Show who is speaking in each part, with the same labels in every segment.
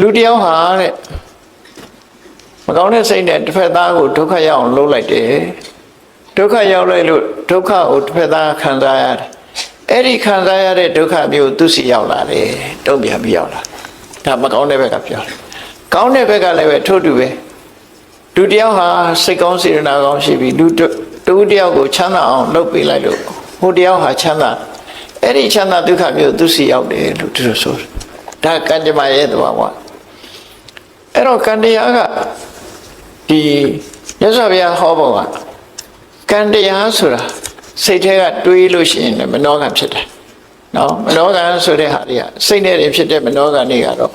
Speaker 1: လူတစ်ယောက်ဟာတဲ့မကောင်းတဲ့စိတ်နဲ့တစ်ဖက်သားကိုဒုက္ခရောက်အောင်လုပ်လိုက်တယ်ဒုက္ခရောက်လိုက်လို့ဒုက္ခကိုတစ်ဖက်သားခံစားရတယ်အဲ့ဒီခံစားရတဲ့ဒုက္ခမျိုးသူစီရောက်လာတယ်တုံ့ပြန်ပြီးရောက်လာဒါမကောင်းတဲ့ဘက်ကပြောတယ်ကောင်းတဲ့ဘက်ကလည်းပဲထို့တူပဲလူတစ်ယောက်ဟာစိတ်ကောင်းစေတနာကောင်းရှိပြီးလူတစ်တူတစ်ယောက်ကိုချမ်းသာအောင်လုပ်ပေးလိုက်လို့ဟိုတစ်ယောက်ဟာချမ်းသာအဲ့ဒီချမ်းသာဒုက္ခမျိုးသူစီရောက်တယ်လို့သူတို့ဆိုတယ်ဒါကံကြမ္မာရဲ့သဘောပါ အဲ့တော့ကံတရားကဒီရသော်ဗျာဟောပုံကကံတရားဆိုတာစိတ်ထဲကတွေးလို့ရှိရင်လည်းမနောကံဖြစ်တယ်နော်မနောကံဆိုတဲ့ဟာတွေကစိတ်နဲ့တွေဖြစ်တဲ့မနောကံတွေကတော့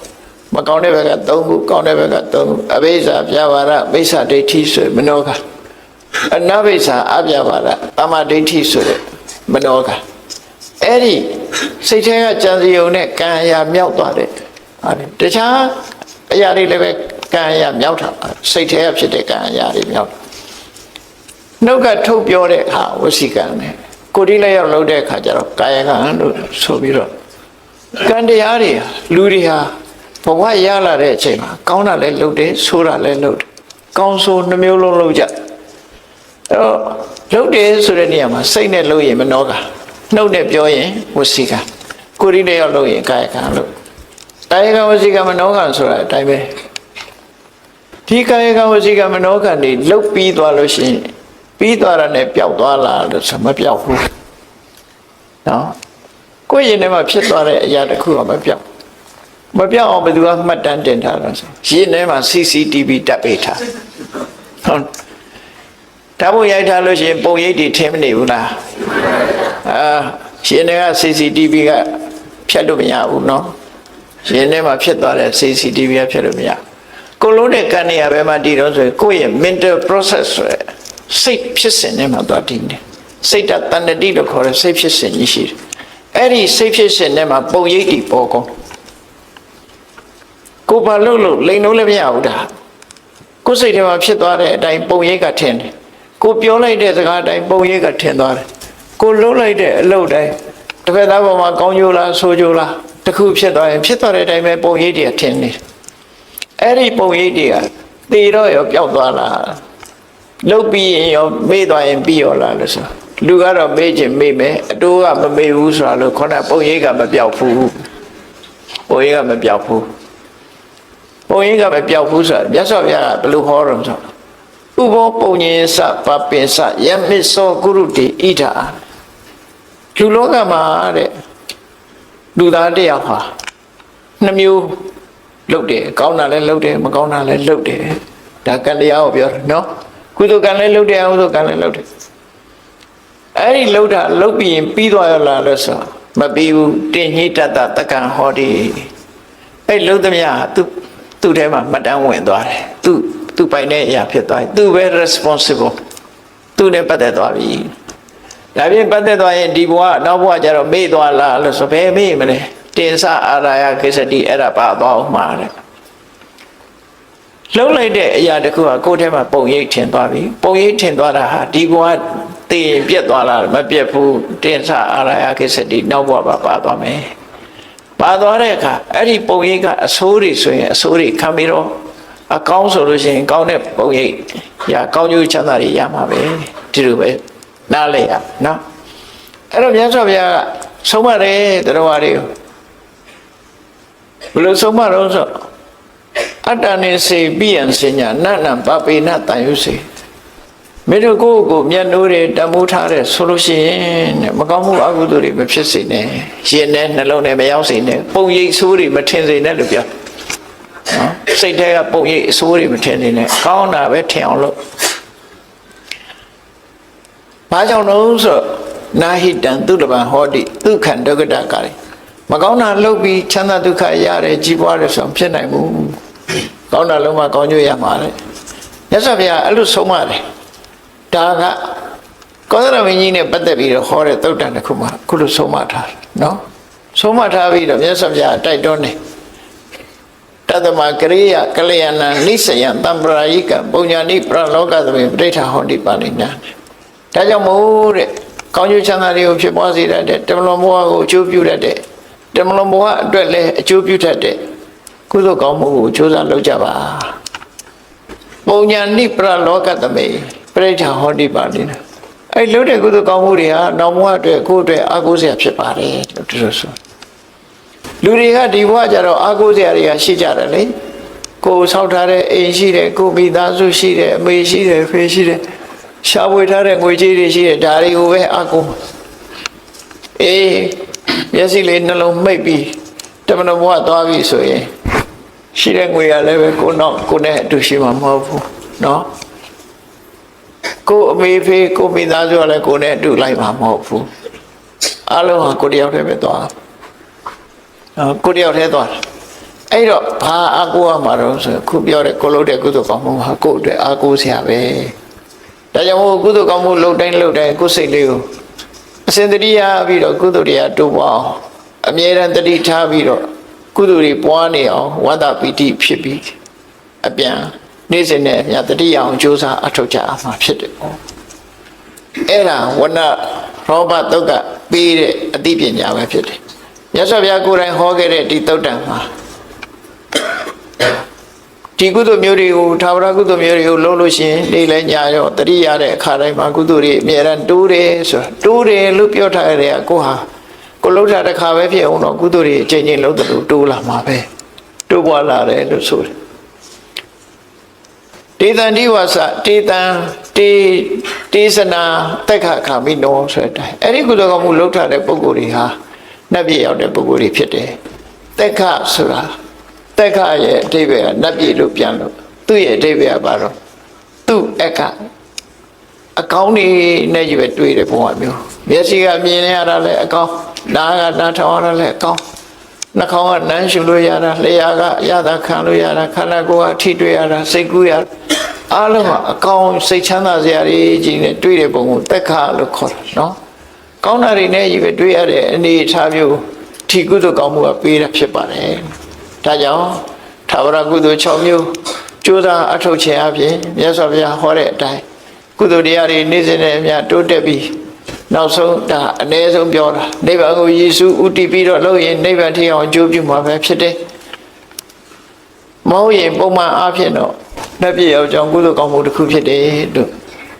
Speaker 1: မကောင်းတဲ့ဘက်က၃ခုကောင်းတဲ့ဘက်က၃ခုအဘိဇ္ဇာပြာပါဒမိစ္ဆာဒိဋ္ဌိဆိုမနောကံအနဘိဇ္ဇာအပြာပါဒတမ္မာဒိဋ္ဌိဆိုတဲ့မနောကံအဲ့ဒီစိတ်ထဲကကြံစီုံနဲ့ကံအရာမြောက်သွားတဲ့ဟာလေတခြား အရာတွေလည်းပဲကံအရာမြောက်တာစိတ်ထဲကဖြစ်တဲ့ကံအရာတွေမြောက်တာနှုတ်ကထုတ်ပြောတဲ့အခါဝစီကံနဲ့ကိုယ်ဒီလည်းရောက်လုပ်တဲ့အခါကျတော့ကာယကံလို့ဆိုပြီးတော့ကံတရားတွေဟာလူတွေဟာဘဝရလာတဲ့အချိန်မှာကောင်းတာလည်းလုပ်တယ်ဆိုးတာလည်းလုပ်တယ်ကောင်းဆိုးနှမျိုးလုံးလုပ်ကြအဲ့တော့လုပ်တယ်ဆိုတဲ့နေရာမှာစိတ်နဲ့လုပ်ရင်မနှောကနှုတ်နဲ့ပြောရင်ဝစီကံကိုယ်ဒီလည်းရောက်လုပ်ရင်ကာယကံလို့ ကာယကံဝစီကံမနှောကံဆိုတာအတိုင်းပဲဒီကာယကံဝစီကံမနှောကံတွေလုတ်ပြီးသွားလို့ရှိရင်ပြီးသွားတာနဲ့ပျောက်သွားလားလို့ဆိုမပျောက်ဘူးနော်ကိုယ့်ရင်ထဲမှာဖြစ်သွားတဲ့အရာတစ်ခုကမပျောက်မပြောင်းအောင်ဘယ်သူကမှတ်တမ်းတင်ထားတာဆိုရင်ထဲမှာ CCTV တပ်ပေးထားဟုတ်ဒါဘုရိုက်ထားလို့ရှိရင်ပုံရိပ်တွေထင်မနေဘူးလားအာရှင်ထဲက CCTV ကဖြတ်လို့မရဘူးเนาะ ရှင်ထဲမှာဖြစ်သွားတဲ့ CCTV ကဖြတ်လို့မရကိုလုံးတဲ့ကံနေရဘဲမှာတည်တော့ဆိုရင်ကိုယ့်ရဲ့ mental process ဆိုရယ်စိတ်ဖြစ်စဉ်ထဲမှာသွားတည်နေစိတ်တတဏ္ဍတိလို့ခေါ်တဲ့စိတ်ဖြစ်စဉ်ကြီးရှိတယ်အဲ့ဒီစိတ်ဖြစ်စဉ်ထဲမှာပုံရိပ်တွေပေါ်ကုန်ကိုဘာလို့လို့လိန်လို့လည်းမရဘူးဒါကိုယ်စိတ်ထဲမှာဖြစ်သွားတဲ့အတိုင်းပုံရိပ်ကထင်တယ်ကိုပြောလိုက်တဲ့စကားအတိုင်းပုံရိပ်ကထင်သွားတယ်ကိုလုံးလိုက်တဲ့အလုပ်တိုင်းတစ်ဖက်သားပေါ်မှာကောင်းကျိုးလားဆိုးကျိုးလား တစ်ခုဖြစ်သွားရင်ဖြစ်သွားတဲ့အတိုင်းပဲပုံရိပ်တွေကထင်နေတယ်အဲ့ဒီပုံရိပ်တွေကသေတော့ရောပျောက်သွားလားလုတ်ပြီးရင်ရောမေ့သွားရင်ပြီးရောလားလို့ဆိုလူကတော့မေ့ခြင်းမေ့မယ်အတိုးကမမေ့ဘူးဆိုတာလို့ခေါင်းကပုံရိပ်ကမပြောက်ဘူးပုံရိပ်ကမပြောက်ဘူးပုံရိပ်ကမပြောက်ဘူးဆိုတာမြတ်စွာဘုရားကဘယ်လိုဟောတော့ဆိုဥဘောပုံညင်စပပင်စယမစ္စောကုရုတေဣဒာလူလောကမှာတဲ့ လူသားတစ်ယောက်ဟာနှမျိုးလုတ်တယ်ကောင်းတာလည်းလုတ်တယ်မကောင်းတာလည်းလုတ်တယ်ဒါကံတရားကိုပြောတာနော်ကုသိုလ်ကံလည်းလုတ်တယ်အကုသိုလ်ကံလည်းလုတ်တယ်အဲ့ဒီလုတ်တာလုတ်ပြီးရင်ပြီးသွားရလားလို့ဆိုမပြီးဘူးတင်ညိတတတက္ကံဟောဒီအဲ့လုတ်သမျှဟာသူသူ့ထဲမှာမှတ်တမ်းဝင်သွားတယ်သူသူပိုင်တဲ့အရာဖြစ်သွားတယ်သူပဲ responsible သူနဲ့ပတ်သက်သွားပြီ ဒါပြင်ပတ်သက်သွားရင်ဒီဘဝနောက်ဘဝကျတော့မေ့သွားလားလို့ဆိုဘယ်မေ့မလဲတင်စအာရာယကိစ္စတိအဲ့ဒါပါသွားအောင်မှာတဲ့လှုပ်လိုက်တဲ့အရာတစ်ခုကကိုယ်ထဲမှာပုံရိပ်ထင်သွားပြီပုံရိပ်ထင်သွားတာဟာဒီဘဝတည်ရင်ပြက်သွားလားမပြက်ဘူးတင်စအာရာယကိစ္စတိနောက်ဘဝပါပါသွားမယ်ပါသွားတဲ့အခါအဲ့ဒီပုံရိပ်ကအဆိုးတွေဆိုရင်အဆိုးတွေခံပြီးတော့အကောင်းဆိုလို့ရှိရင်ကောင်းတဲ့ပုံရိပ်ရာကောင်းကျိုးချမ်းသာတွေရမှာပဲဒီလိုပဲ နားလဲရနော်အဲ့တော့မြတ်စွာဘုရားကဆုံးမတယ်တရားတွေကိုဘယ်လိုဆုံးမတော့ဆိုအတ္တနေစေပိယံစညာနတ်နံပပေနတန်ယုစေမေတို့ကိုယ့်ကိုယ်မျက်နှိုးတွေတမိုးထားတဲ့ဆိုလို့ရှိရင်တဲ့မကောင်းမှုအကုသိုလ်တွေမဖြစ်စေနဲ့ရင်နဲ့နှလုံးနဲ့မရောက်စေနဲ့ပုံရိပ်ဆိုးတွေမထင်စေနဲ့လို့ပြောနော်စိတ်ထဲကပုံရိပ်အဆိုးတွေမထင်စေနဲ့ကောင်းတာပဲထင်အောင်လုပ် ဘာကြောင့်လို့ဆိုတော့နာဟိတံသူတပံဟောတိဒုက္ခံဒုက္ကတကာရီမကောင်းတာလုပ်ပြီးချမ်းသာဒုက္ခရတယ်ကြီးပွားတယ်ဆိုတော့ဖြစ်နိုင်ဘူးကောင်းတာလုံးမကောင်းကျိုးရမှာလေမြတ်စွာဘုရားအဲ့လိုဆုံးမတယ်ဒါကကောသရမင်းကြီးနဲ့ပတ်သက်ပြီးတော့ဟောတဲ့သုတ်တန်တစ်ခုမှခုလိုဆုံးမထားတယ်နော်ဆုံးမထားပြီးတော့မြတ်စွာဘုရားတိုက်တွန်းတယ်တသမကရိယကလျာဏနိစယံတံပရာယိကပုံညာနိပရလောကသမေပဋိဌာဟောတိပါဠိညာ ဒါကြောင့်မို့တဲ့ကောင်းကျိုးချမ်းသာတွေကိုဖြစ်ပွားစေတတ်တဲ့တမလွန်ဘဝကိုအကျိုးပြုတတ်တဲ့တမလွန်ဘဝအတွက်လည်းအကျိုးပြုတတ်တဲ့ကုသိုလ်ကောင်းမှုကိုကြိုးစားလုပ်ကြပါပုံညာနိပရလောကသမေပရိဋ္ဌာဟောတိပါလိမ့်အဲ့လုပ်တဲ့ကုသိုလ်ကောင်းမှုတွေဟာနောက်ဘဝအတွက်ကိုယ့်အတွက်အားကိုးစရာဖြစ်ပါတယ်လို့သူတို့ဆိုလူတွေကဒီဘဝကျတော့အားကိုးစရာတွေကရှိကြတယ်လေကိုယ်ဆောက်ထားတဲ့အိမ်ရှိတယ်ကိုယ်မိသားစုရှိတယ်အမေရှိတယ်ဖေရှိတယ် ရှားပွေထားတဲ့ငွေကြေးတွေရှိတယ်ဒါတွေကိုပဲအားကိုးအေးမျက်စိလေးနှလုံးမိတ်ပြီးတမန်တော်ဘဝသွားပြီဆိုရင် ရှိတဲ့ငွေရလည်းပဲကိုနောက်ကိုနဲ့အတူရှိမှာမဟုတ်ဘူးเนาะကိုအမေဖေးကိုမိသားစုကလည်းကိုနဲ့အတူလိုက်မှာမဟုတ်ဘူးအလုံးဟာကိုတယောက်တည်းပဲသွားနော်ကိုတယောက်တည်းသွားအဲ့တော့ဘာအကူရမှာတော့ဆိုခုပြောတဲ့ကိုလို့တဲ့ကုသိုလ်ကောင်းမှုဟာကိုယ့်အတွက်အကူစရာပဲ ဒါကြောင့်မို့ကုသိုလ်ကောင်းမှုလှုပ်တိုင်းလှုပ်တိုင်းကိုယ်စိတ်လေးကိုအစဉ်တည်းရပြီးတော့ကုသိုလ်တရားတိုးပွားအောင်အမြဲတမ်းတတိထားပြီးတော့ကုသိုလ်တွေပွားနေအောင်ဝတ္တပီတိဖြစ်ပြီးအပြန်နေ့စဉ်နဲ့အမြတ်တတိယအောင်ကြိုးစားအထောက်ကြအမှာဖြစ်တယ်ပေါ့အဲ့ဒါဝနရောဘတုတ်ကပေးတဲ့အသိပညာပဲဖြစ်တယ်မြတ်စွာဘုရားကိုယ်တိုင်ဟောခဲ့တဲ့ဒီတုတ်တံမှာ ဒီကုသိုလ်မျိုးတွေကိုသာဝရကုသိုလ်မျိုးတွေကိုလုပ်လို့ရှိရင်နေ့လဲညရောတတိရတဲ့အခါတိုင်းမှာကုသိုလ်တွေအမြဲတမ်းတိုးတယ်ဆိုတာတိုးတယ်လို့ပြောထားရတဲ့ကိုဟာကိုလှုပ်တာတစ်ခါပဲဖြစ်အောင်တော့ကုသိုလ်တွေအချိန်ချင်းလှုပ်တယ်လို့တိုးလာမှာပဲတိုးပွားလာတယ်လို့ဆိုတယ်တေတံဒီဝါစတေတံတေတေသနာတက်ခခမိနောဆိုတဲ့အတိုင်းအဲ့ဒီကုသိုလ်ကမှုလှုပ်ထားတဲ့ပုဂ္ဂိုလ်တွေဟာနတ်ပြည်ရောက်တဲ့ပုဂ္ဂိုလ်တွေဖြစ်တယ်တက်ခဆိုတာ တက်ခရဲ့အဓိပ္ပာယ်ကနတ်ပြည်လို့ပြန်လို့သူ့ရဲ့အဓိပ္ပာယ်ကဘာတော့သူ့အကအကောင်းနေနဲ့ကြီးပဲတွေ့တယ်ဘုံကမျိုးမျက်စိကမြင်ရတာလည်းအကောင်းနားကနားထောင်ရတာလည်းအကောင်းနှာခေါင်းကနမ်းရှူလို့ရတာလျှာကရတာခံလို့ရတာခန္ဓာကိုယ်ကထိတွေ့ရတာစိတ်ကူးရတာအားလုံးကအကောင်းစိတ်ချမ်းသာစရာတွေကြီးနဲ့တွေ့တဲ့ပုံကိုတက်ခလို့ခေါ်တာနော်ကောင်းတာတွေနဲ့ကြီးပဲတွေ့ရတဲ့အနေအထားမျိုးထီကုသိုလ်ကောင်းမှုကပေးတာဖြစ်ပါတယ် ဒါကြောင့်သာဝရကုသိုလ်6မျိုးကြိုးစားအထောက်ခြင်းအပြင်မြတ်စွာဘုရားဟောတဲ့အတိုင်းကုသိုလ်တရားတွေနေ့စဉ်နဲ့အမျှတိုးတက်ပြီးနောက်ဆုံးဒါအ ਨੇ ဆုံးပြောတာနိဗ္ဗာန်ကိုယေရှုဥတည်ပြီးတော့လို့ရင်နိဗ္ဗာန်ထိအောင်အကျိုးပြုမှာပဲဖြစ်တယ်။မဟုတ်ရင်ပုံမှန်အားဖြင့်တော့လက်ပြည့်ရောက်ကြောင်းကုသိုလ်ကောင်းမှုတစ်ခုဖြစ်တယ်လို့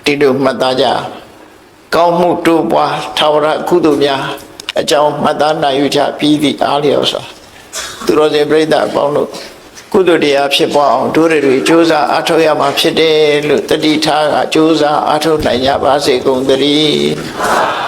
Speaker 1: ဒီလိုမှတ်သားကြ။ကောင်းမှုတိုးပွားထာဝရကုသိုလ်များအကြောင်းမှတ်သားနိုင်ယူကြပြီးသည့်အားလျော်စွာ သူတော်စင်ပြိဿအပေါင်းတို့ကုသတရားဖြစ်ပွားအောင်တို့တွေကြိုးစားအားထုတ်ရမှာဖြစ်တယ်လို့တတိထားကကြိုးစားအားထုတ်နိုင်ကြပါစေကုန်သတည်း